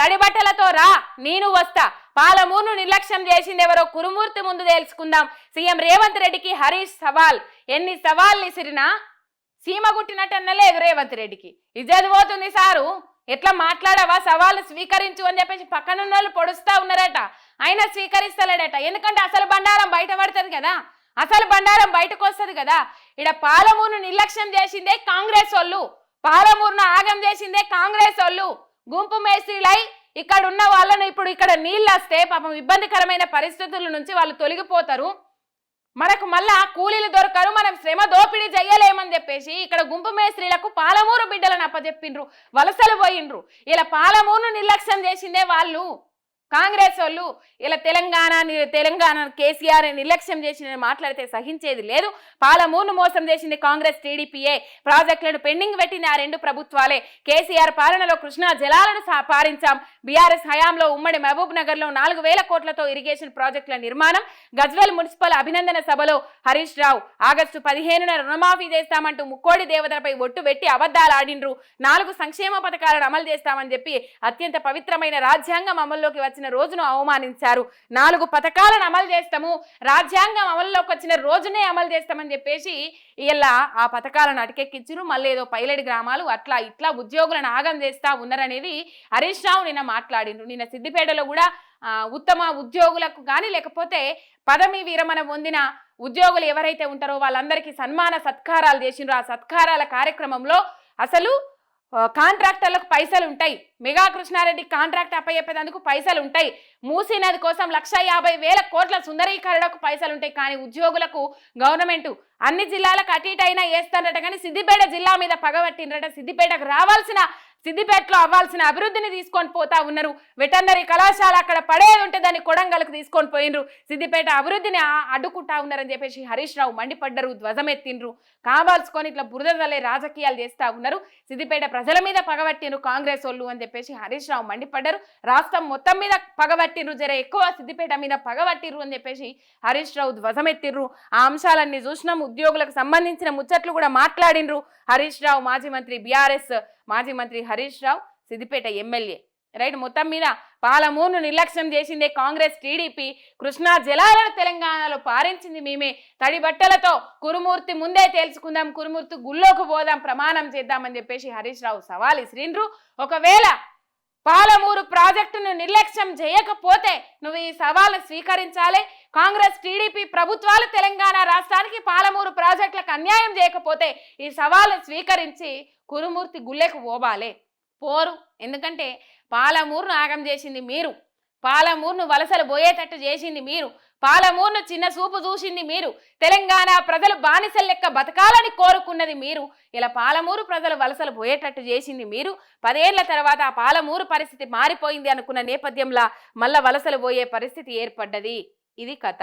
రా నేను వస్తా. పాలమూరును నిర్లక్ష్యం చేసింది ఎవరో కురుమూర్తి ముందు తెలుసుకుందాం. సీఎం రేవంత్ రెడ్డికి హరీష్ సవాల్. ఎన్ని సవాళ్ళు ఇసిరినా సీమ గుట్టినట్టన్నలేదు రేవంత్ రెడ్డికి. ఇజ్జత్ పోతుంది సారు. ఎట్లా మాట్లాడవా? సవాళ్ళు స్వీకరించు అని చెప్పేసి పక్కనున్న వాళ్ళు పొడుస్తా ఉన్నారట. ఆయన స్వీకరిస్తలేడట. ఎందుకంటే అసలు బండారం బయట పడుతుంది కదా. అసలు బండారం బయటకు వస్తుంది కదా. ఇక్కడ పాలమూరును నిర్లక్ష్యం చేసిందే కాంగ్రెస్ వాళ్ళు పాలమూరును ఆగం చేసిందే కాంగ్రెస్ వాళ్ళు గుంపు మేస్త్రీలై ఇక్కడ ఉన్న వాళ్ళను ఇప్పుడు ఇక్కడ నీళ్ళు వస్తే పాపం ఇబ్బందికరమైన పరిస్థితుల నుంచి వాళ్ళు తొలగిపోతారు. మనకు మళ్ళా కూలీలు దొరకరు మనం శ్రమ దోపిడీ చెయ్యలేమని చెప్పేసి ఇక్కడ గుంపు మేస్త్రీలకు పాలమూరు బిడ్డలను అప్పచెప్పిండ్రు వలసలు పోయిండ్రు. ఇలా పాలమూరును నిర్లక్ష్యం చేసిందే వాళ్ళు. కాంగ్రెస్ వాళ్ళు ఇలా తెలంగాణ తెలంగాణ కేసీఆర్ నిర్లక్ష్యం చేసిన మాట్లాడితే సహించేది లేదు. పాలమూరును మోసం చేసింది కాంగ్రెస్ టీడీపీఏ ప్రాజెక్టులను పెండింగ్ పెట్టింది ఆ రెండు ప్రభుత్వాలే. కేసీఆర్ పాలనలో కృష్ణా జలాలను పారించాం. బీఆర్ఎస్ హయాంలో ఉమ్మడి మహబూబ్ నగర్లో నాలుగు వేల కోట్లతో ఇరిగేషన్ ప్రాజెక్టుల నిర్మాణం. గజ్వెల్ మున్సిపల్ అభినందన సభలో హరీష్ రావు ఆగస్టు పదిహేనున రుణమాఫీ చేస్తామంటూ ముక్కోడి దేవతలపై ఒట్టు పెట్టి అబద్దాలు ఆడిండ్రు. నాలుగు సంక్షేమ పథకాలను అమలు చేస్తామని చెప్పి అత్యంత పవిత్రమైన రాజ్యాంగం అమల్లోకి వచ్చి వచ్చిన రోజును అవమానించారు. నాలుగు పథకాలను అమలు చేస్తాము. రాజ్యాంగం అమల్లోకి వచ్చిన రోజునే అమలు చేస్తామని చెప్పేసి ఇలా ఆ పథకాలను అటకెక్కించారు మళ్ళీ ఏదో పైలడి గ్రామాలు అట్లా ఇట్లా ఉద్యోగులను ఆగం చేస్తా ఉన్నారనేది హరీష్ రావు నిన్న మాట్లాడిండ్రు. నిన్న సిద్దిపేటలో కూడా ఉత్తమ ఉద్యోగులకు కానీ లేకపోతే పదవి విరమణ పొందిన ఉద్యోగులు ఎవరైతే ఉంటారో వాళ్ళందరికీ సన్మాన సత్కారాలు చేసిండ్రు. ఆ సత్కారాల కార్యక్రమంలో అసలు కాంట్రాక్టర్లకు పైసలు ఉంటాయి. మెగా కృష్ణారెడ్డి కాంట్రాక్ట్ అప్పయ్యేందుకు పైసలు ఉంటాయి. మూసీ నది కోసం లక్ష యాభై వేల కోట్ల సుందరీకరణకు పైసలు ఉంటాయి. కానీ ఉద్యోగులకు గవర్నమెంట్ అన్ని జిల్లాలకు అటు ఇటు అయినా వేస్తారట కానీ సిద్దిపేట జిల్లా మీద పగబట్టిండ్రట. సిద్దిపేటకు రావాల్సిన సిద్దిపేటలో అవ్వాల్సిన అభివృద్ధిని తీసుకొని పోతా ఉన్నారు. వెటర్నరీ కళాశాల అక్కడ పడేది ఉంటే దాన్ని కొడంగల్కు తీసుకొని పోయినరు సిద్దిపేట అభివృద్ధిని అడ్డుకుంటా ఉన్నారని చెప్పేసి హరీష్ రావు మండిపడ్డరు ధ్వజమెత్తిండ్రు. కావాల్సుకొని ఇట్లా బురదలే రాజకీయాలు చేస్తా ఉన్నారు. సిద్దిపేట ప్రజల మీద పగబట్టిండ్రు కాంగ్రెస్ వాళ్ళు అని చెప్పేసి హరీష్ రావు మండిపడ్డారు. రాష్ట్రం మొత్తం మీద పగబట్టిండ్రు జర ఎక్కువ సిద్దిపేట మీద పగబట్టిర్రు అని చెప్పేసి హరీష్ రావు ధ్వజమెత్తిర్రు ఆ అంశాలన్నీ చూసినాం. ఉద్యోగులకు సంబంధించిన ముచ్చట్లు కూడా మాట్లాడిండ్రు. హరీష్ రావు మాజీ మంత్రి బీఆర్ఎస్ మాజీ మంత్రి హరీష్ రావు సిద్దిపేట ఎమ్మెల్యే. రైట్ మొత్తం మీద పాలమూరును నిర్లక్ష్యం చేసిందే కాంగ్రెస్ టీడీపీ. కృష్ణా జలాలను తెలంగాణలో పారించింది మేమే. తడి బట్టలతో కురుమూర్తి ముందే తేల్చుకుందాం కురుమూర్తి గుళ్ళోకి పోదాం ప్రమాణం చేద్దామని చెప్పేసి హరీష్ రావు సవాల్ ఇసిరిండ్రు ఒకవేళ పాలమూరు ప్రాజెక్టును నిర్లక్ష్యం చేయకపోతే నువ్వు ఈ సవాళ్ళు స్వీకరించాలి. కాంగ్రెస్ టీడీపీ ప్రభుత్వాలు తెలంగాణ రాష్ట్రానికి పాలమూరు ప్రాజెక్టులకు అన్యాయం చేయకపోతే ఈ సవాళ్ళు స్వీకరించి కురుమూర్తి గుళ్ళెకు పోబాలే పోరు. ఎందుకంటే పాలమూరును ఆగం చేసింది మీరు. పాలమూరును వలసలు పోయేటట్టు చేసింది మీరు. పాలమూరును చిన్న చూపు చూసింది మీరు. తెలంగాణ ప్రజలు బానిసల లెక్క బతకాలని కోరుకున్నది మీరు. ఇలా పాలమూరు ప్రజలు వలసలు పోయేటట్టు చేసింది మీరు. పదేళ్ళ తర్వాత ఆ పాలమూరు పరిస్థితి మారిపోయింది అనుకున్న నేపథ్యంలో మళ్ళా వలసలు పోయే పరిస్థితి ఏర్పడ్డది. ఇది కథ.